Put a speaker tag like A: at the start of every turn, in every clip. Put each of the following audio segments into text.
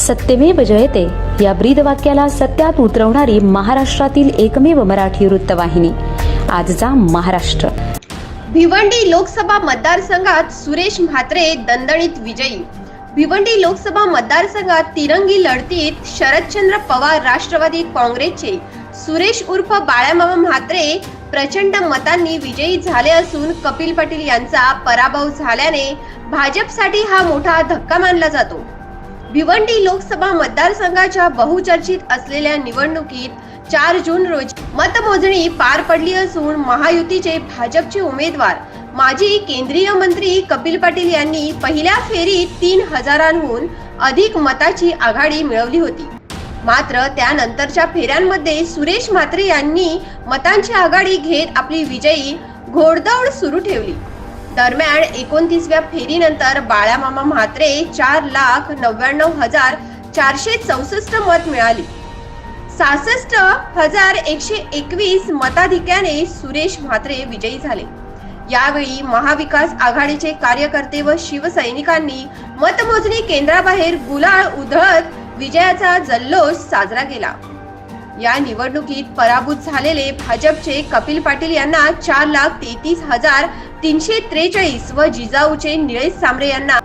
A: सत्यमेव जयते. या ब्रीद वाक्याला सत्यात उतरवणारी महाराष्ट्रातील एकमेव मराठी वृत्तवाहिनी. आजचा महाराष्ट्र.
B: भिवंडी लोकसभा मतदारसंघात सुरेश म्हात्रे दणदणीत विजयी. भिवंडी लोकसभा मतदारसंघात तिरंगी लढतीत शरदचंद्र पवार राष्ट्रवादी काँग्रेसचे. सुरेश उर्फ बाळामामा म्हात्रे प्रचंड मतांनी विजयी झाले असून कपिल पाटील यांचा पराभव झाल्याने भाजपसाठी हा मोठा धक्का मानला जातो. भिवंडी लोकसभा मतदारसंघाच्या बहुचर्चित असलेल्या निवडणुकीत चार जून रोजी मतमोजणी पार पडली असून महायुतीचे भाजपचे उमेदवार माजी केंद्रीय मंत्री कपिल पाटील यांनी पहिल्या फेरीत तीन हजारांहून अधिक मताची आघाडी मिळवली होती. मात्र त्यानंतरच्या फेऱ्यांमध्ये सुरेश म्हात्रे यांनी मतांची आघाडी घेत आपली विजयी घोडदौड सुरू ठेवली. दरम्यान एकोणतीसव्या फेरीनंतर बाळामामा म्हात्रे चार लाख नव्याण्णव हजार चारशे चौसष्ट मत मिळाली. सहासष्ट हजार एकशे एकवीस मताधिक्याने सुरेश म्हात्रे विजयी झाले. यावेळी महाविकास आघाडीचे कार्यकर्ते व शिवसैनिकांनी मतमोजणी केंद्राबाहेर गुलाळ उधळत विजयाचा जल्लोष साजरा केला. या निवडणुकीत पराभूत झालेले भाजपचे कपिल पाटील यांना चार लाख तेहतीस हजार तीनशे त्रेचाळीस व जिजाऊचे निळेश सांबरे यांना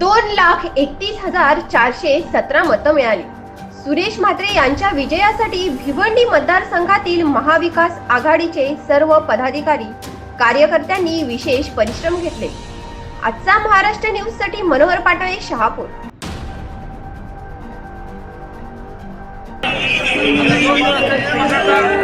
B: दोन लाख एकतीस हजार चारशे सतरा मतं मिळाली. सुरेश म्हात्रे यांच्या विजयासाठी भिवंडी मतदारसंघातील महाविकास आघाडीचे सर्व पदाधिकारी कार्यकर्त्यांनी विशेष परिश्रम घेतले. आजचा महाराष्ट्र न्यूजसाठी मनोहर पाटळे शहापूर.
C: निवडणूक